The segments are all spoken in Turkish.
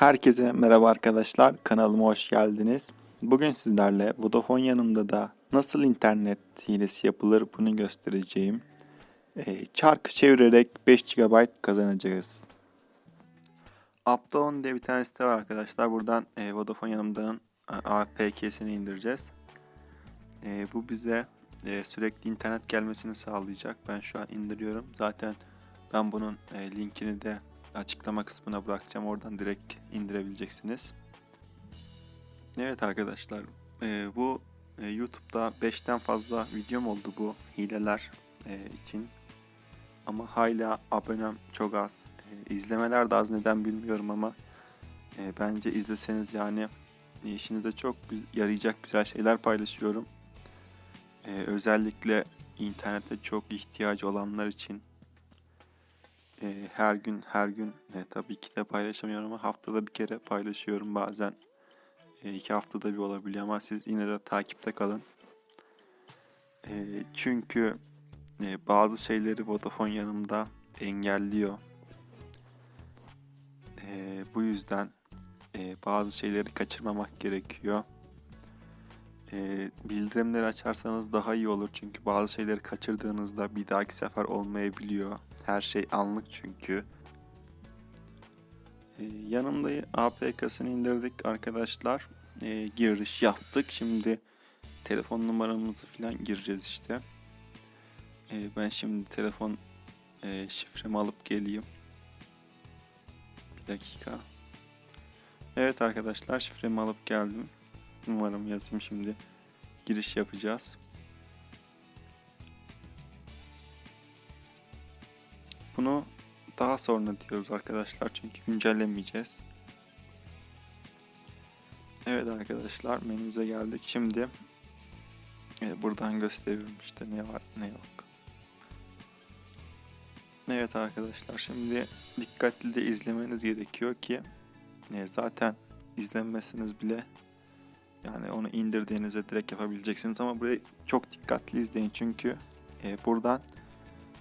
Herkese merhaba arkadaşlar. Kanalıma hoş geldiniz. Bugün sizlerle Vodafone yanımda da nasıl internet hilesi yapılır bunu göstereceğim. Ee, çarkı çevirerek 5 GB kazanacağız. Updown diye bir tane site var arkadaşlar. Buradan e, Vodafone yanımdanın APK'sini indireceğiz. E, bu bize e, sürekli internet gelmesini sağlayacak. Ben şu an indiriyorum. Zaten ben bunun e, linkini de açıklama kısmına bırakacağım. Oradan direkt indirebileceksiniz. Evet arkadaşlar e, bu e, YouTube'da 5'ten fazla videom oldu bu hileler e, için. Ama hala abonem çok az. E, izlemeler de az neden bilmiyorum ama bence izleseniz yani işinize çok yarayacak güzel şeyler paylaşıyorum. Özellikle internete çok ihtiyacı olanlar için e, her gün her gün e, tabii ki de paylaşamıyorum ama haftada bir kere paylaşıyorum bazen e, iki haftada bir olabiliyor ama siz yine de takipte kalın. E, çünkü e, bazı şeyleri Vodafone yanımda engelliyor. E, bu yüzden e, bazı şeyleri kaçırmamak gerekiyor. E, bildirimleri açarsanız daha iyi olur çünkü bazı şeyleri kaçırdığınızda bir dahaki sefer olmayabiliyor. Her şey anlık çünkü. E, yanımda APK'sını indirdik arkadaşlar. E, giriş yaptık. Şimdi telefon numaramızı falan gireceğiz işte. E, ben şimdi telefon e, şifremi alıp geleyim. Bir dakika. Evet arkadaşlar şifremi alıp geldim. Numaramı yazayım şimdi. Giriş yapacağız. Bunu daha sonra diyoruz arkadaşlar çünkü güncellemeyeceğiz. Evet arkadaşlar menümüze geldik. Şimdi e, buradan gösteriyorum işte ne var ne yok. Evet arkadaşlar şimdi dikkatli de izlemeniz gerekiyor ki e, zaten izlenmesiniz bile yani onu indirdiğinizde direkt yapabileceksiniz ama burayı çok dikkatli izleyin çünkü e, buradan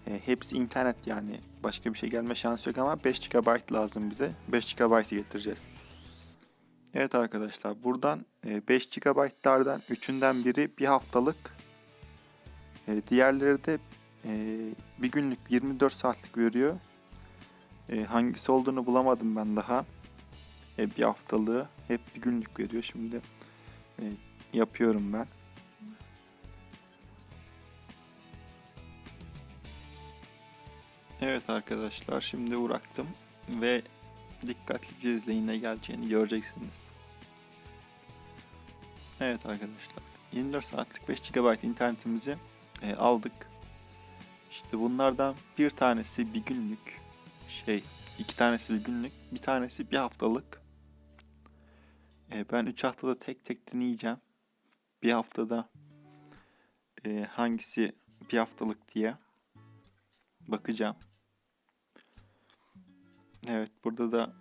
e, hepsi internet yani başka bir şey gelme şansı yok ama 5 GB lazım bize. 5 GB getireceğiz. Evet arkadaşlar buradan e, 5 GB'lardan üçünden biri bir haftalık. E, diğerleri de e, bir günlük 24 saatlik veriyor. E, hangisi olduğunu bulamadım ben daha. E, bir haftalığı hep bir günlük veriyor. Şimdi e, yapıyorum ben. Evet arkadaşlar şimdi bıraktım ve dikkatlice izleyin ne geleceğini göreceksiniz. Evet arkadaşlar 24 saatlik 5 GB internetimizi e, aldık. İşte bunlardan bir tanesi bir günlük şey iki tanesi bir günlük bir tanesi bir haftalık. E, ben 3 haftada tek tek deneyeceğim. Bir haftada e, hangisi bir haftalık diye bakacağım. Evet burada da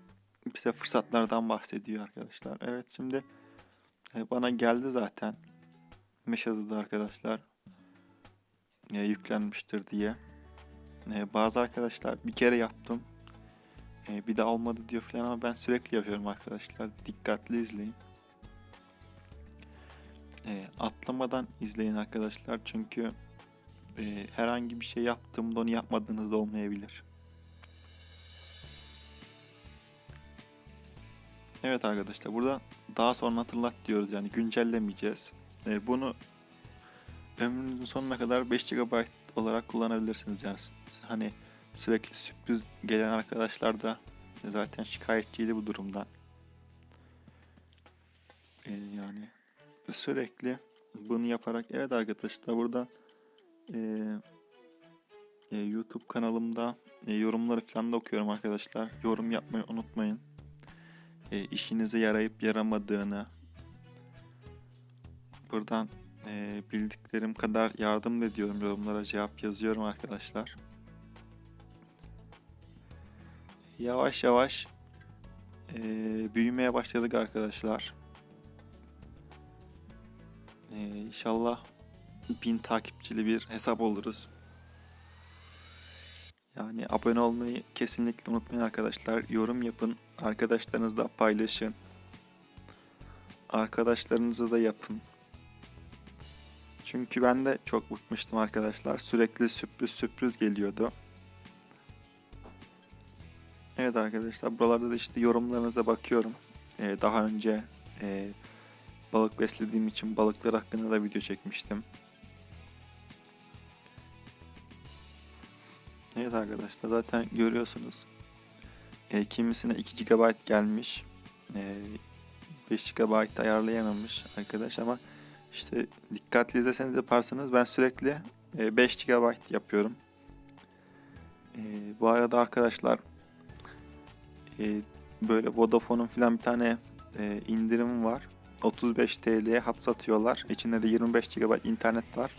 bize fırsatlardan bahsediyor arkadaşlar. Evet şimdi e, bana geldi zaten. Mesajı da arkadaşlar e, yüklenmiştir diye. E, bazı arkadaşlar bir kere yaptım. E, bir de olmadı diyor falan ama ben sürekli yapıyorum arkadaşlar. Dikkatli izleyin. E, atlamadan izleyin arkadaşlar çünkü e, herhangi bir şey yaptığımda onu yapmadığınız da olmayabilir. Evet arkadaşlar burada daha sonra hatırlat diyoruz yani güncellemeyeceğiz. E, bunu ömrünüzün sonuna kadar 5 GB olarak kullanabilirsiniz yani hani sürekli sürpriz gelen arkadaşlar da zaten şikayetçiydi bu durumdan. E, yani sürekli bunu yaparak evet arkadaşlar burada e, e, YouTube kanalımda e, yorumları falan da okuyorum arkadaşlar. Yorum yapmayı unutmayın e, işinize yarayıp yaramadığını buradan e, bildiklerim kadar yardım ediyorum yorumlara cevap yazıyorum arkadaşlar. Yavaş yavaş e, büyümeye başladık arkadaşlar. E, inşallah bin takipçili bir hesap oluruz. Yani abone olmayı kesinlikle unutmayın arkadaşlar. Yorum yapın. Arkadaşlarınızla paylaşın. Arkadaşlarınıza da yapın. Çünkü ben de çok bıkmıştım arkadaşlar. Sürekli sürpriz sürpriz geliyordu. Evet arkadaşlar buralarda da işte yorumlarınıza bakıyorum. Ee, daha önce e, balık beslediğim için balıklar hakkında da video çekmiştim. Evet arkadaşlar zaten görüyorsunuz. E, kimisine 2 GB gelmiş. E, 5 GB ayarlayamamış arkadaş ama işte dikkatli izleseniz yaparsanız ben sürekli e, 5 GB yapıyorum. E, bu arada arkadaşlar e, böyle Vodafone'un falan bir tane e, indirim var. 35 TL'ye hat satıyorlar. İçinde de 25 GB internet var.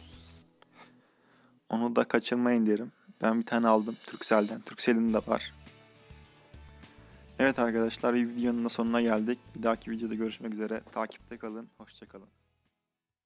Onu da kaçırmayın derim. Ben bir tane aldım Turkcell'den. Turkcell'in de var. Evet arkadaşlar bir videonun da sonuna geldik. Bir dahaki videoda görüşmek üzere. Takipte kalın. Hoşçakalın.